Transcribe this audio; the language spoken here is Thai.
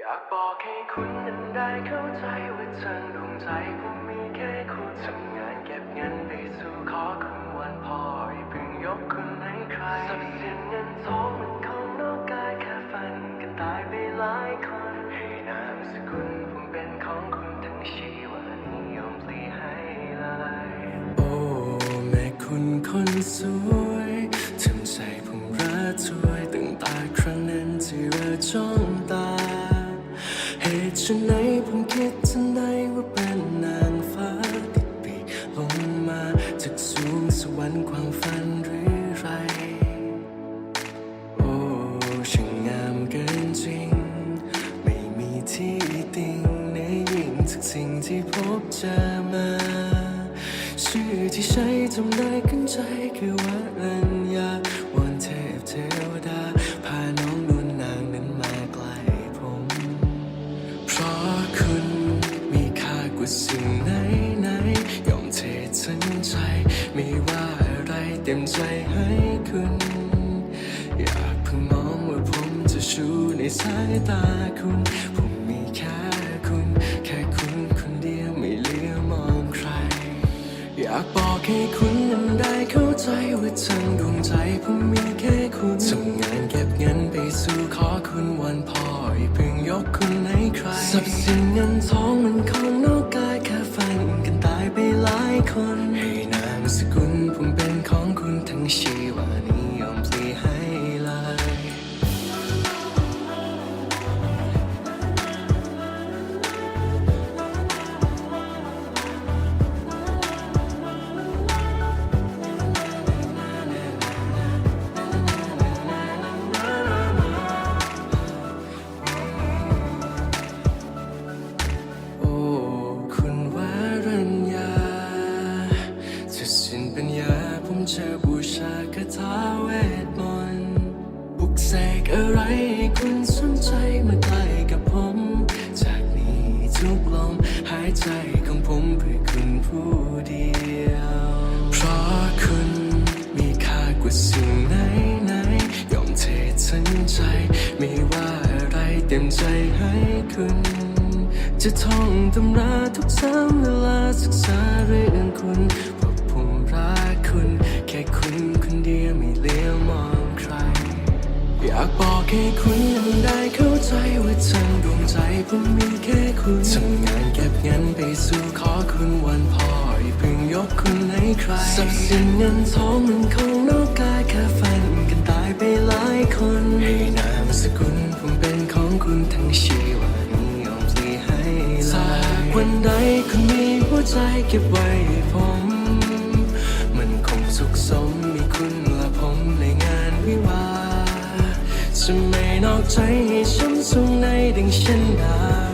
อยากบอกให้คุณนั้นได้เข้าใจว่าทางดวงใจผมมีแค่คุณทำงานเก็บเงินไปสู่ขอคุณวันพออย่าเพิ่งยกคุณให้ใครทรัพย์สินเงินทองมันของนอกกายแค่ฝันกันตายไปหลายคนให้นามสกุลผมเป็นของคุณทั้งชีวานิยมปลีให้เลยโอ้แม่คุณคนสวยทำใจผมระทวยตั้งแต่ครั้งนั้นที่เราจ้อง ฉันไหนผมคิดทันใดว่าเป็นนางฟ้าติดปีลงมาจากสูงสวรรค์ความฝันหรือไร โอ้ช่างงามเกินจริง ไม่มีที่ติงในยิ่งจากสิ่งที่พบเจอมา ชื่อที่ใช้จำได้ขึ้นใจคือว่ารัญญาวอน ว่าสิ่งไหนไหนยอมเททั้งใจ ไม่ว่าอะไรเต็มใจให้คุณ อยากเพิ่งมองว่าผมจะชูในสายตาคุณ ผมมีแค่คุณ แค่คุณคนเดียวไม่เลี้ยวมองใคร อยากบอกให้คุณนั้นได้เข้าใจว่าทางดวงใจผมมีแค่คุณทำงานเก็บเงินไปสู่ขอคุณวันพออย่าเพิ่งยกคุณให้ใครทรัพย์สินเงินทองมันเของนอกกา ชีวานิยมปลีให้เลยโอ้ คุณวารัญญาจะสิ้นเปัญญา ผมจะบูชาคาถาเวทมนต์ปลุกเสกอะไรคุณสนใจมาใกล้กับผม จากนี้ทุกลมหายใจของผมเพื่อคุณผู้เดียว เพราะคุณมีค่ากว่าสิ่งไหนไหนยอมเททั้งใจ ไม่ว่าอะไรเต็มใจให้คุณ จะท่องตำราทุกซ้ำเวลาศึกษาเรื่องคุณากบอกให้คุณนั้นได้เข้าใจว่าทางดวงใจผมมีแค่คุณทำงานเก็บเงินไปสู่ขอคุณวันพออย่าเพิ่งยกคุณให้ใครทรัพย์สินเงินทองมันของนอกกายแค่ฝันกันตายไปหลายคนให้นามสกุลผมเป็นของคุณทั้งชีวานิยมปลีให้เลยจากวันใดคุณมีหัวใจเก็บไว้ให้ จะไม่นอกใจให้ช้ำทรงในดังเช่นดา